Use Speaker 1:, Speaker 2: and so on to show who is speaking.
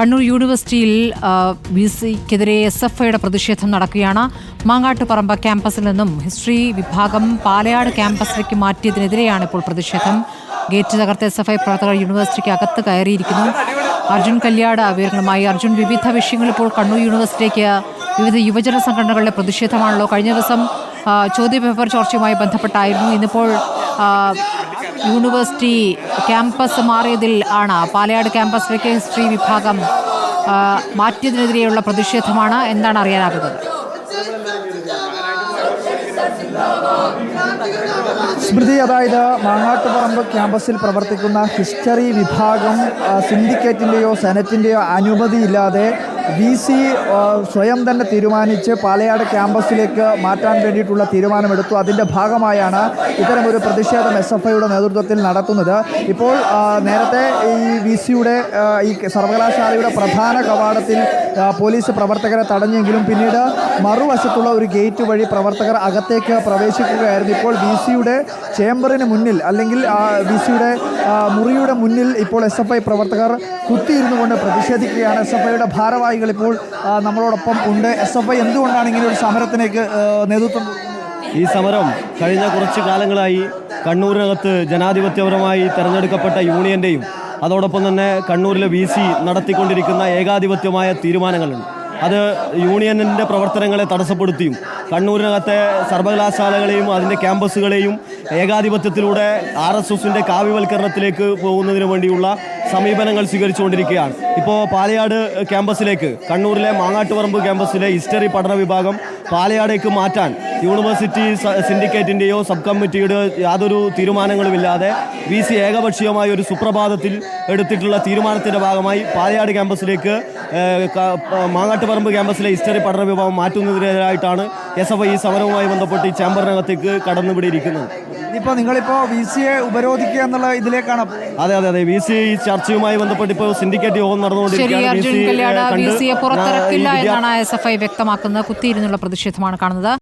Speaker 1: കണ്ണൂർ യൂണിവേഴ്സിറ്റിയിൽ B സിക്കെതിരെ S F ഐയുടെ പ്രതിഷേധം നടക്കുകയാണ്. മാങ്ങാട്ടുപറമ്പ് ക്യാമ്പസിൽ നിന്നും ഹിസ്റ്ററി വിഭാഗം പാലയാട് ക്യാമ്പസിലേക്ക് മാറ്റിയതിനെതിരെയാണ് ഇപ്പോൾ പ്രതിഷേധം. ഗേറ്റ് തകർത്ത എസ് എഫ് ഐ പ്രവർത്തകർ യൂണിവേഴ്സിറ്റിക്ക് അകത്ത് കയറിയിരിക്കുന്നു. അർജുൻ കല്യാട് വിവരങ്ങളുമായി. അർജുൻ വിവിധ വിഷയങ്ങൾ ഇപ്പോൾ കണ്ണൂർ യൂണിവേഴ്സിറ്റിക്ക് വിവിധ യുവജന സംഘടനകളുടെ പ്രതിഷേധമാണല്ലോ. കഴിഞ്ഞ ദിവസം ചോദ്യപേപ്പർ ചോർച്ചയുമായി ബന്ധപ്പെട്ടായിരുന്നു. ഇന്നിപ്പോൾ യൂണിവേഴ്സിറ്റി ക്യാമ്പസ് മാറിയതിൽ ആണ്. പാലയാട് ക്യാമ്പസിലേക്ക് ഹിസ്റ്ററി വിഭാഗം മാറ്റിയതിനെതിരെയുള്ള പ്രതിഷേധമാണ് എന്താണ് അറിയാനാകുന്നത്.
Speaker 2: സ്മൃതി അതായത് മാങ്ങാട്ടുപറമ്പ് ക്യാമ്പസിൽ പ്രവർത്തിക്കുന്ന ഹിസ്റ്ററി വിഭാഗം സിൻഡിക്കേറ്റിന്റെയോ സെനറ്റിന്റെയോ അനുമതിയില്ലാതെ വി സി സ്വയം തന്നെ തീരുമാനിച്ച് പാലയാട് ക്യാമ്പസിലേക്ക് മാറ്റാൻ വേണ്ടിയിട്ടുള്ള തീരുമാനമെടുത്തു. അതിന്റെ ഭാഗമായാണ് ഇത്തരമൊരു പ്രതിഷേധം എസ് എഫ് ഐയുടെ നേതൃത്വത്തിൽ നടത്തുന്നത്. ഇപ്പോൾ നേരത്തെ ഈ വി സിയുടെ ഈ സർവകലാശാലയുടെ പ്രധാന കവാടത്തിൽ പോലീസ് പ്രവർത്തകരെ തടഞ്ഞെങ്കിലും പിന്നീട് മറുവശത്തുള്ള ഒരു ഗേറ്റ് വഴി പ്രവർത്തകർ അകത്തേക്ക് പ്രവേശിക്കുകയായിരുന്നു. ഇപ്പോൾ വി സിയുടെ ചേംബറിന് മുന്നിൽ അല്ലെങ്കിൽ വി സിയുടെ മുറിയുടെ മുന്നിൽ ഇപ്പോൾ എസ് എഫ് ഐ പ്രവർത്തകർ കുത്തിയിരുന്നു കൊണ്ട് പ്രതിഷേധിക്കുകയാണ്. എസ് എഫ് ഐയുടെ ഭാരവാഹികൾ ഇപ്പോൾ നമ്മളോടൊപ്പം ഉണ്ട്. എസ് എഫ് ഐ എന്തുകൊണ്ടാണ് ഇങ്ങനെ ഒരു സമരത്തിലേക്ക് നേതൃത്വം?
Speaker 3: ഈ സമരം കഴിഞ്ഞ കുറച്ച് കാലങ്ങളായി കണ്ണൂരിനകത്ത് ജനാധിപത്യപരമായി തെരഞ്ഞെടുക്കപ്പെട്ട യൂണിയന്റെയും അതോടൊപ്പം തന്നെ കണ്ണൂരിലെ വി നടത്തിക്കൊണ്ടിരിക്കുന്ന ഏകാധിപത്യമായ തീരുമാനങ്ങളുണ്ട്. അത് യൂണിയനിന്റെ പ്രവർത്തനങ്ങളെ തടസ്സപ്പെടുത്തിയും കണ്ണൂരിനകത്തെ സർവകലാശാലകളെയും അതിന്റെ ക്യാമ്പസുകളെയും ഏകാധിപത്യത്തിലൂടെ ആർ എസ് എസിന്റെ കാവ്യവൽക്കരണത്തിലേക്ക് പോകുന്നതിന് വേണ്ടിയുള്ള സമീപനങ്ങൾ സ്വീകരിച്ചുകൊണ്ടിരിക്കുകയാണ്. ഇപ്പോൾ പാലയാട് ക്യാമ്പസിലേക്ക് കണ്ണൂരിലെ മാങ്ങാട്ടുപറമ്പ് ക്യാമ്പസിലെ ഹിസ്റ്ററി പഠന വിഭാഗം പാലയാടേക്ക് മാറ്റാൻ യൂണിവേഴ്സിറ്റി സിൻഡിക്കേറ്റിന്റെയോ സബ് കമ്മിറ്റിയുടെയോ യാതൊരു തീരുമാനങ്ങളുമില്ലാതെ വി സി ഏകപക്ഷീയമായ ഒരു സുപ്രഭാതത്തിൽ എടുത്തിട്ടുള്ള തീരുമാനത്തിന്റെ ഭാഗമായി പാലയാട് ക്യാമ്പസിലേക്ക് മാങ്ങാട്ടുപറമ്പ് ക്യാമ്പസിലെ ഹിസ്റ്ററി പഠന വിഭാഗം മാറ്റുന്നതിനെതിരായിട്ടാണ് എസ് എഫ് ഐ ഈ സമരവുമായി ബന്ധപ്പെട്ട് ഈ ചേംബറിനകത്തേക്ക് കടന്നുപിടിയിരിക്കുന്നത്
Speaker 2: ഇപ്പോൾ നിങ്ങളിപ്പോൾ വി സിയെ ഉപരോധിക്കുക എന്നുള്ള ഇതിലേക്കാണ്
Speaker 3: അതെ അതെ അതെ. വി സി ഈ ചർച്ചയുമായി ബന്ധപ്പെട്ട് ഇപ്പോൾ സിൻഡിക്കേറ്റ് യോഗം
Speaker 1: നടന്നുകൊണ്ടിരിക്കുന്നത്
Speaker 3: നടന്നുകൊണ്ടിരിക്കുകയാണ്
Speaker 1: വി സിയെ പുറത്തിറക്കില്ല എന്നാണ് എസ് എഫ് ഐ വ്യക്തമാക്കുന്നത്. കുത്തിയിരുന്നുള്ള പ്രതിഷേധമാണ് കാണുന്നത്.